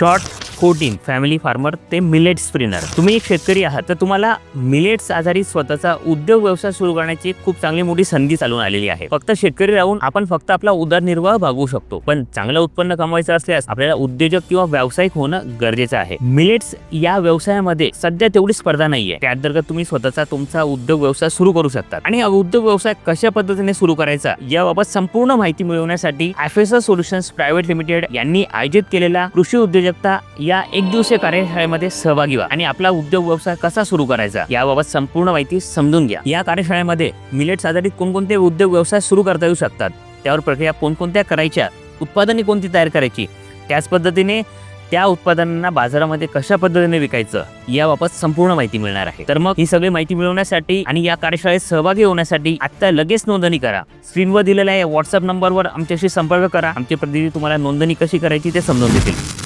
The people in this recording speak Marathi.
शॉर्ट फोर्टीन फॅमिली फार्मर ते मिलेट स्प्रिनर तुम्ही एक शेतकरी आहात तर तुम्हाला मिलेट्स आधारित स्वतःचा उद्योग व्यवसाय सुरू करण्याची खूप चांगली मोठी संधी चालून आलेली आहे. फक्त शेतकरी राहून आपण फक्त आपला उदरनिर्वाह भागवू शकतो पण चांगलं उत्पन्न कमवायचं असल्यास आपल्याला उद्योजक किंवा व्यावसायिक होणं गरजेचं आहे. मिलेट्स या व्यवसायामध्ये सध्या तेवढी स्पर्धा नाहीये. त्या अंतर्गत तुम्ही स्वतःचा तुमचा उद्योग व्यवसाय सुरू करू शकता आणि उद्योग व्यवसाय कशा पद्धतीने सुरू करायचा याबाबत संपूर्ण माहिती मिळवण्यासाठी ॲफेसा सोल्युशन्स प्रायव्हेट लिमिटेड यांनी आयोजित केलेला कृषी उद्योजकता या एक दिवसीय कार्यशाळेमध्ये सहभागी व्हा आणि आपला उद्योग व्यवसाय कसा सुरू करायचा याबाबत संपूर्ण माहिती समजून घ्या. या कार्यशाळेमध्ये मिलेट्स आधारित कोणकोणते उद्योग व्यवसाय सुरू करता येऊ शकतात त्यावर प्रक्रिया कोणकोणत्या करायच्या उत्पादने कोणती तयार करायची त्याच पद्धतीने त्या उत्पादनांना बाजारामध्ये कशा पद्धतीने विकायचं याबाबत संपूर्ण माहिती मिळणार आहे. तर मग ही सगळी माहिती मिळवण्यासाठी आणि या कार्यशाळेत सहभागी होण्यासाठी आता लगेच नोंदणी करा. स्क्रीनवर दिलेल्या या व्हॉट्सअप नंबरवर आमच्याशी संपर्क करा. आमचे प्रतिनिधी तुम्हाला नोंदणी कशी करायची ते समजून देतील.